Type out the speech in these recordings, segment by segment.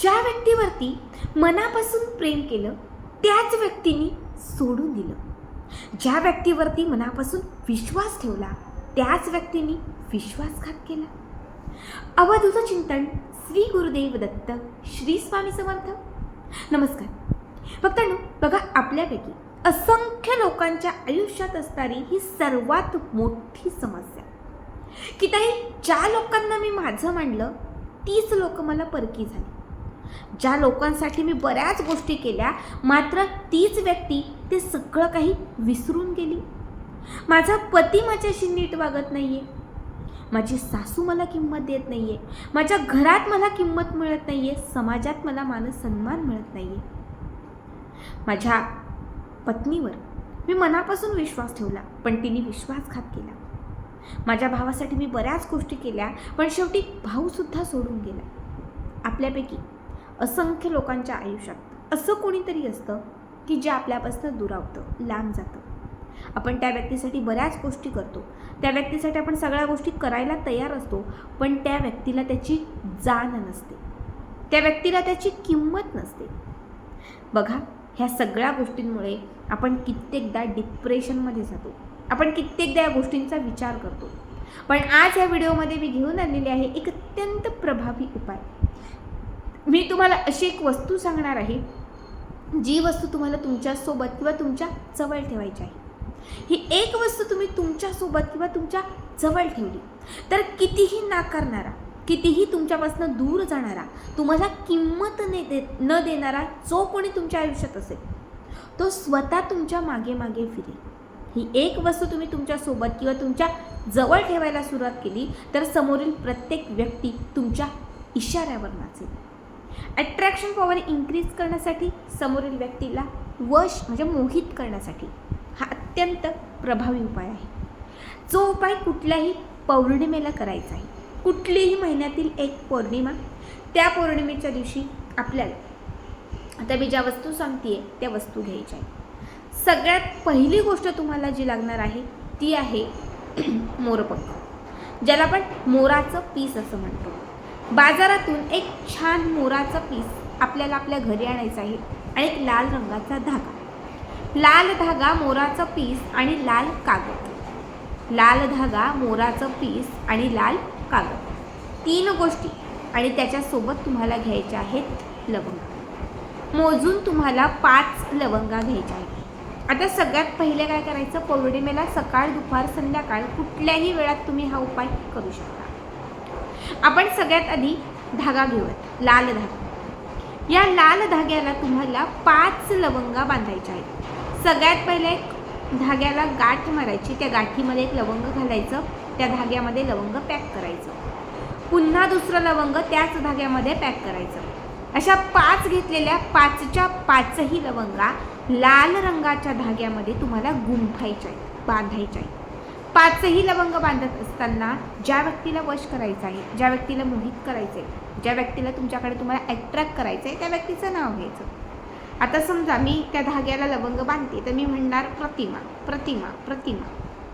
ज्या व्यक्तीवरती मनापासून प्रेम केलं त्याच व्यक्तीने सोडून दिलं. ज्या व्यक्तीवरती मनापासून विश्वास ठेवला त्याच व्यक्तीने विश्वासघात केला. अवधूत चिंतन श्री गुरुदेव दत्त श्री स्वामी समर्थ. नमस्कार. भक्तांनो बघा आपल्यापैकी असंख्य लोकांच्या आयुष्यात असणारी ही सर्वात मोठी समस्या. की ताई ज्या लोकांना मी माझं मांडलं तीच लोक मला परकी झाली. ज्या लोकांसाठी मी बऱ्याच गोष्टी केल्या मात्र तीच व्यक्ती ते सगळं काही विसरून गेली. माझा पती माझ्याशी नीट वागत नाही आहे माझी सासू मला किंमत देत नाही आहे माझ्या घरात मला किंमत मिळत नाही आहे समाजात मला मान सन्मान मिळत आहे माझ्या पत्नीवर मी मनापासून विश्वास ठेवला पण तिने विश्वासघात केला. माझ्या भावासाठी मी बऱ्याच गोष्टी केल्या पण शेवटी भाऊसुद्धा सोडून गेला. आपल्यापैकी असंख्य लोकांच्या आयुष्यात असं कोणीतरी असतं की जे आपल्यापासून दुरावतं लांब जातं. आपण त्या व्यक्तीसाठी बऱ्याच गोष्टी करतो. त्या व्यक्तीसाठी आपण सगळ्या गोष्टी करायला तयार असतो पण त्या व्यक्तीला त्याची जाण नसते. त्या व्यक्तीला त्याची किंमत नसते. बघा ह्या सगळ्या गोष्टींमुळे आपण कित्येकदा डिप्रेशनमध्ये जातो. आपण कित्येकदा या गोष्टींचा विचार करतो. पण आज या व्हिडिओमध्ये मी घेऊन आलेली आहे एक अत्यंत प्रभावी उपाय. मी तुम्हाला अशी एक वस्तू सांगणार आहे जी वस्तू तुम्हाला तुमच्यासोबत किंवा तुमच्या जवळ ठेवायची आहे. ही एक वस्तू तुम्ही तुमच्यासोबत किंवा तुमच्या जवळ ठेवली तर कितीही नाकारणारा कितीही तुमच्यापासून दूर जाणारा तुम्हाला किंमत ने दे न देणारा जो कोणी तुमच्या आयुष्यात असेल तो स्वतः तुमच्या मागे मागे फिरेल. ही एक वस्तू तुम्ही तुमच्यासोबत किंवा तुमच्या जवळ ठेवायला सुरुवात केली तर समोरील प्रत्येक व्यक्ती तुमच्या इशाऱ्यावर नाचेल. अट्रॅक्शन पॉवर इन्क्रीज करण्यासाठी समोरील व्यक्तीला वश म्हणजे मोहित करण्यासाठी हा अत्यंत प्रभावी उपाय आहे. जो उपाय कुठल्याही पौर्णिमेला करायचा आहे. कुठलीही महिन्यातील एक पौर्णिमा त्या पौर्णिमेच्या दिवशी आपल्याला आता मी ज्या वस्तू सांगते त्या वस्तू घ्यायच्या आहे सगळ्यात पहिली गोष्ट तुम्हाला जी लागणार आहे ती आहे मोरपंख. ज्याला आपण मोराचं पीस असं म्हणतो. बाजारातून एक छान मोराचं पीस आपल्याला आपल्या घरी आणायचं आहे आणि एक लाल रंगाचा धागा. लाल धागा मोराचं पीस आणि लाल कागद. लाल धागा मोराचं पीस आणि लाल कागद. तीन गोष्टी आणि त्याच्यासोबत तुम्हाला घ्यायच्या आहेत लवंग. मोजून तुम्हाला पाच लवंगा घ्यायच्या आहेत. आता सगळ्यात पहिले काय करायचं? पौर्णिमेला सकाळ दुपार संध्याकाळ कुठल्याही वेळात तुम्ही हा उपाय करू शकता. आपण सगळ्यात आधी धागा घेऊयात लाल धागा. या लाल धाग्याला तुम्हाला पाच लवंगा बांधायच्या आहेत. सगळ्यात पहिले धाग्याला गाठ मारायची त्या गाठीमध्ये एक लवंग घालायचं त्या धाग्यामध्ये लवंग पॅक करायचं. पुन्हा दुसरं लवंग त्याच धाग्यामध्ये पॅक करायचं. अशा पाच घेतलेल्या पाचच्या पाचही लवंगा लाल रंगाच्या धाग्यामध्ये तुम्हाला गुंफायच्या आहेत बांधायच्या आहेत. पाचही लवंग बांधत असताना ज्या व्यक्तीला वश करायचं आहे ज्या व्यक्तीला मोहित करायचं आहे ज्या व्यक्तीला तुमच्याकडे तुम्हाला अट्रॅक्ट करायचं आहे त्या व्यक्तीचं नाव घ्यायचं. आता समजा मी त्या धाग्याला लवंग बांधते तर मी म्हणणार प्रतिमा प्रतिमा प्रतिमा.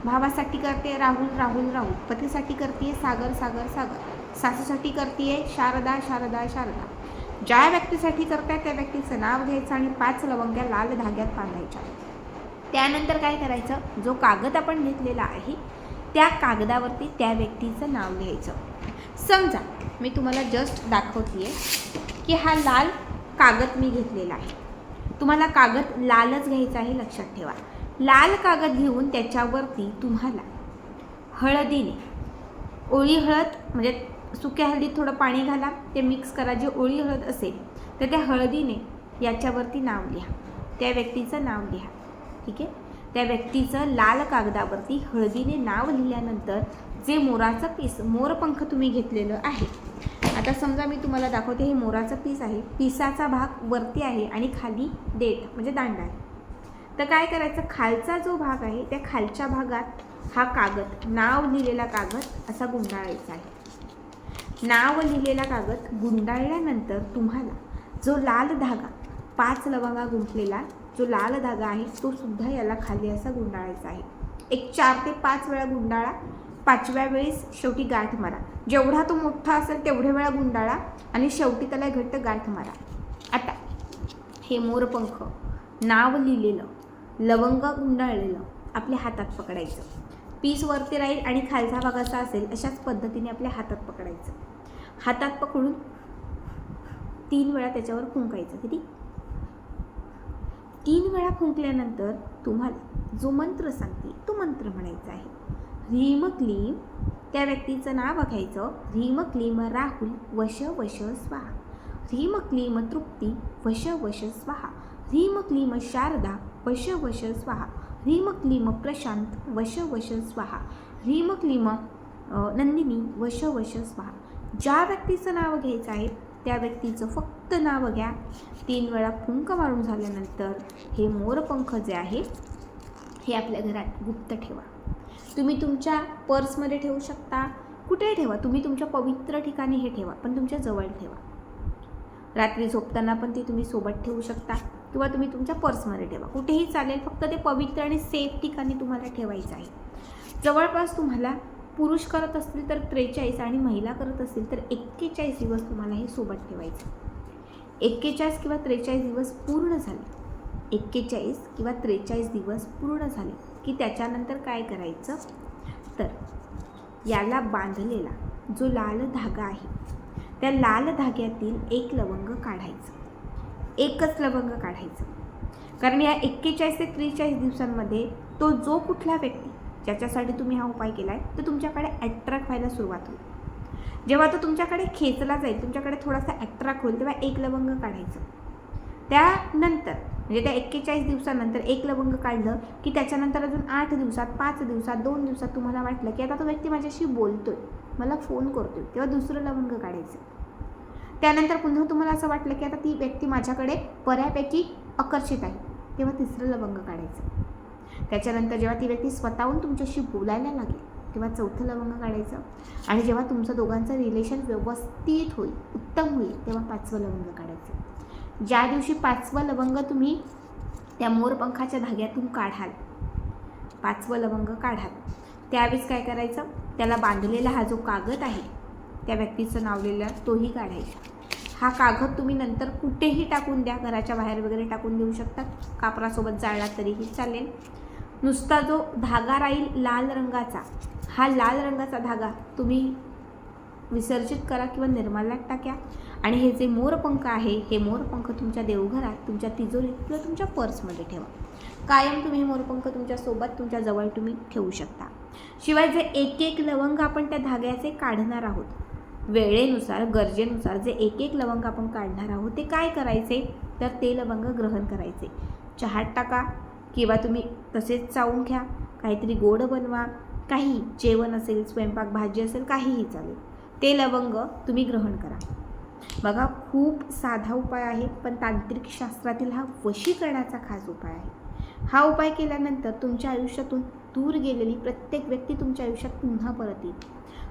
भावासाठी करते राहुल राहुल राहुल. पतीसाठी करते सागर सागर सागर. सासूसाठी करते शारदा शारदा शारदा. ज्या व्यक्तीसाठी करताय त्या व्यक्तीचं नाव घ्यायचं आणि पाच लवंग्या लाल धाग्यात बांधायच्या. त्यानंतर काय करायचं? जो कागद आपण घेतलेला आहे त्या कागदावरती त्या व्यक्तीचं नाव लिहायचं. समजा मी तुम्हाला जस्ट दाखवते की हा लाल कागद मी घेतलेला आहे. तुम्हाला कागद लालच घ्यायचा आहे लक्षात ठेवा. लाल कागद घेऊन त्याच्यावरती तुम्हाला हळदीने ओळी हळद म्हणजे सुक्या हळदीत थोडं पाणी घाला ते मिक्स करा. जे ओळी हळद असेल तर त्या हळदीने याच्यावरती नाव लिहा. त्या व्यक्तीचं नाव लिहा. ठीक आहे? त्या व्यक्तीचं लाल कागदावरती हळदीने नाव लिहिल्यानंतर जे मोराचं पीस मोरपंख तुम्ही घेतलेलं आहे. आता समजा मी तुम्हाला दाखवते हे मोराचं पीस आहे. पिसाचा भाग वरती आहे आणि खाली देठ म्हणजे दांडा आहे. तर काय करायचं? खालचा जो भाग आहे त्या खालच्या भागात हा कागद नाव लिहिलेला कागद असा गुंडाळायचा आहे. नाव लिहिलेला कागद गुंडाळल्यानंतर तुम्हाला जो लाल धागा पाच लवंगा गुंफलेला जो लाल धागा आहे तो सुद्धा याला खाली असा गुंडाळायचा आहे. एक चार ते पाच वेळा गुंडाळा पाचव्या वेळेस शेवटी गाठ मारा. जेवढा तो मोठा असेल तेवढ्या वेळा गुंडाळा आणि शेवटी त्याला घट्ट गाठ मारा. आता हे मोरपंख नाव लिहिलेलं लवंग गुंडाळलेलं आपल्या हातात पकडायचं. पीस वरती राहील आणि खालचा भाग असा असेल अशाच पद्धतीने आपल्या हातात पकडायचं. हातात पकडून तीन वेळा त्याच्यावर फुंकायचं. किती? तीन वेळा फुंकल्यानंतर तुम्हाला जो मंत्र सांगते तो मंत्र म्हणायचा आहे. ह्रीम क्लीम त्या व्यक्तीचं नाव बघायचं. ह्रीम क्लीम राहुल वश वश स्वाहा. ह्रीम क्लीम तृप्ती वश वश स्वाहा. ह्रीम क्लीम शारदा वश वश स्वाहा. ह्रीम क्लीम प्रशांत वश वश स्वाहा. ह्रीम क्लीम नंदिनी वश वश स्वाहा. ज्या व्यक्तीचं नाव घ्यायचं आहे त्या व्यक्तीचं फक्त नाव घ्या. तीन वेळा फुंक मारून झाल्यानंतर हे मोरपंख जे आहे हे आपल्या घरात गुप्त ठेवा. तुम्ही तुमच्या पर्समध्ये ठेवू शकता कुठेही ठेवा. तुम्ही तुमच्या पवित्र ठिकाणी हे ठेवा पण तुमच्या जवळ ठेवा. रात्री झोपताना पण ते तुम्ही सोबत ठेवू शकता किंवा तुम्ही तुमच्या पर्समध्ये ठेवा. कुठेही चालेल फक्त ते पवित्र आणि सेफ ठिकाणी तुम्हाला ठेवायचं आहे. जवळपास तुम्हाला पुरुष करत असतील तर त्रेचाळीस आणि महिला करत असतील तर एक्केचाळीस दिवस तुम्हाला हे सोबत ठेवायचं एक्केचाळीस किंवा त्रेचाळीस दिवस पूर्ण झाले. एक्केचाळीस किंवा त्रेचाळीस दिवस पूर्ण झाले. की त्याच्यानंतर काय करायचं? तर याला बांधलेला जो लाल धागा आहे त्या लाल धाग्यातील एक लवंग काढायचं. एकच लवंग काढायचं. कारण या एक्केचाळीस ते त्रेचाळीस दिवसांमध्ये तो जो कुठला व्यक्ती ज्याच्यासाठी तुम्ही हा उपाय केला आहे तो तुमच्याकडे ॲट्रॅक्ट व्हायला सुरुवात होईल. जेव्हा तो तुमच्याकडे खेचला जाईल तुमच्याकडे थोडासा ॲट्रॅक्ट होईल तेव्हा एक लवंग काढायचं. त्यानंतर म्हणजे त्या एक्केचाळीस दिवसानंतर एक लवंग काढलं की त्याच्यानंतर अजून आठ दिवसात पाच दिवसात दोन दिवसात तुम्हाला वाटलं की आता तो व्यक्ती माझ्याशी बोलतोय मला फोन करतोय तेव्हा दुसरं लवंग काढायचं. त्यानंतर पुन्हा तुम्हाला असं वाटलं की आता ती व्यक्ती माझ्याकडे बऱ्यापैकी आकर्षित आहे तेव्हा तिसरं लवंग काढायचं. त्याच्यानंतर जेव्हा ती व्यक्ती स्वतःहून तुमच्याशी बोलायला लागेल किंवा चौथं लवंग काढायचं. आणि जेव्हा तुमचं दोघांचं रिलेशन व्यवस्थित होईल उत्तम होईल तेव्हा पाचवं लवंग काढायचं. ज्या दिवशी पाचवं लवंग तुम्ही त्या मोरपंखाच्या धाग्यातून काढाल पाचवं लवंग काढाल त्यावेळेस काय करायचं? त्याला बांधलेला हा जो कागद आहे त्या व्यक्तीचं नावलेलं तोही काढायचा. हा कागद तुम्ही नंतर कुठेही टाकून द्या घराच्या बाहेर वगैरे टाकून देऊ शकतात. कापरासोबत जाळला तरीही चालेल. नुसता जो धागा राहील लाल रंगाचा हा लाल रंगाचा धागा तुम्ही विसर्जित करा किंवा निर्माल्यात टाक्या. आणि हे जे मोरपंख आहे हे मोरपंख तुमच्या देवघरात तुमच्या तिजोरीत किंवा तुमच्या पर्समध्ये ठेवा. कायम तुम्ही हे मोरपंख तुमच्यासोबत तुमच्या जवळ तुम्ही ठेवू शकता. शिवाय जे एक एक लवंग आपण त्या धाग्याचे काढणार आहोत वेळेनुसार गरजेनुसार जे एक एक लवंग आपण काढणार आहोत ते काय करायचे? तर ते लवंग ग्रहण करायचे. चहात टाका किंवा तुम्ही तसेच चावून घ्या. काहीतरी गोड बनवा. काही जेवण असेल स्वयंपाक भाजी असेल काहीही चालेल. ते लवंग तुम्ही ग्रहण करा. बघा खूप साधा उपाय आहे पण तांत्रिक शास्त्रातील हा वशीकरणाचा खास उपाय आहे. हा उपाय केल्यानंतर तुमच्या आयुष्यातून दूर गेलेली प्रत्येक व्यक्ती तुमच्या आयुष्यात पुन्हा परत येईल.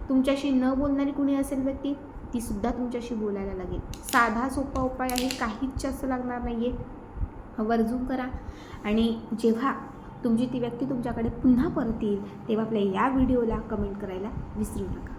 तुमच्याशी न बोलणारी कुणी असेल व्यक्ती ती सुद्धा तुमच्याशी बोलायला लागेल. साधा सोपा उपाय आहे काहीच जास्त लागणार नाही आहे वर्जून करा. आणि जेव्हा तुमची ती व्यक्ती तुमच्याकडे पुन्हा परत येईल तेव्हा आपल्या या व्हिडिओला कमेंट करायला विसरू नका.